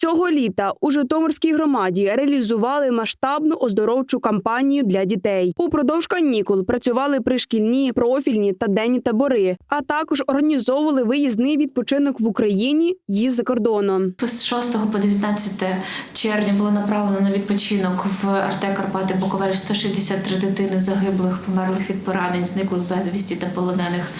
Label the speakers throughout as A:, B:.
A: Цього літа у Житомирській громаді реалізували масштабну оздоровчу кампанію для дітей. Упродовж канікул працювали пришкільні, профільні та денні табори, а також організовували виїзний відпочинок в Україні і за кордоном.
B: З 6 по 19 червня було направлено на відпочинок в Арте Карпати Буковель 163 дитини загиблих, померлих від поранень, зниклих безвісті та полонених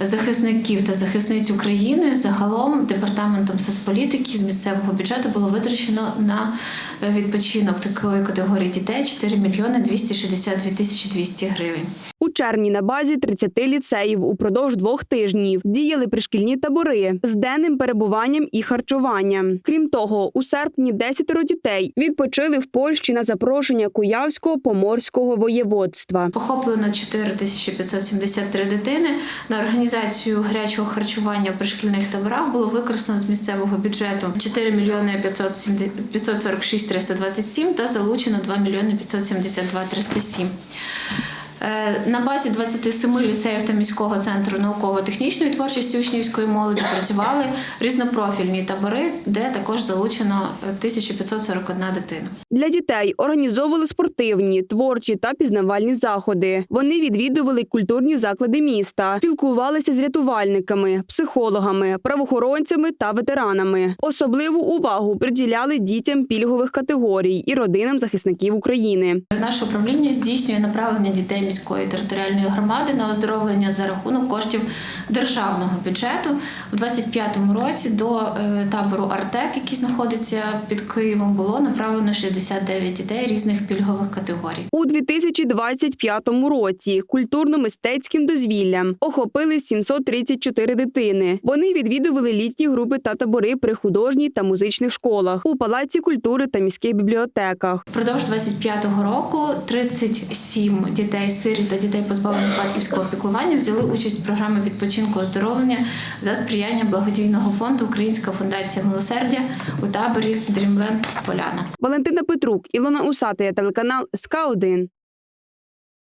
B: захисників та захисниць України. Загалом департаментом соцполітики з місцевого бюджету було витрачено на е, відпочинок такої категорії дітей 4 мільйони 262 тисячі 200 гривень.
A: Червні на базі 30 ліцеїв упродовж двох тижнів діяли пришкільні табори з денним перебуванням і харчуванням. Крім того, у серпні 10 дітей відпочили в Польщі на запрошення Куявського поморського воєводства.
B: Похоплено 4573 дитини. На організацію гарячого харчування в пришкільних таборах було використано з місцевого бюджету 4 мільйони 570 546 327 та залучено 2 мільйони 572 307. Е, На базі 27 ліцеїв та міського центру науково-технічної творчості учнівської молоді працювали різнопрофільні табори, де також залучено е, 1541 дитина.
A: Для дітей організовували спортивні, творчі та пізнавальні заходи. Вони відвідували культурні заклади міста, спілкувалися з рятувальниками, психологами, правоохоронцями та ветеранами. Особливу увагу приділяли дітям пільгових категорій і родинам захисників України.
B: Наше управління здійснює направлення дітей міської територіальної громади на оздоровлення за рахунок коштів державного бюджету. У 25-му році до е, табору Артек, який знаходиться під Києвом, було направлено 69 дітей різних пільгових категорій.
A: У 2025 році культурно-мистецьким дозвіллям охопили 734 дитини. Вони відвідували літні групи та табори при художній та музичних школах у палаці культури та міських бібліотеках.
B: Впродовж 25-го року 37 дітей сиріт та дітей позбавлених батьківського піклування взяли участь в програмі відпочинку оздоровлення за сприяння благодійного фонду Українська фундація милосердя у таборі Дрімленд Поляна.
A: Валентина Петрук, Ілона Усатия, телеканал СК 1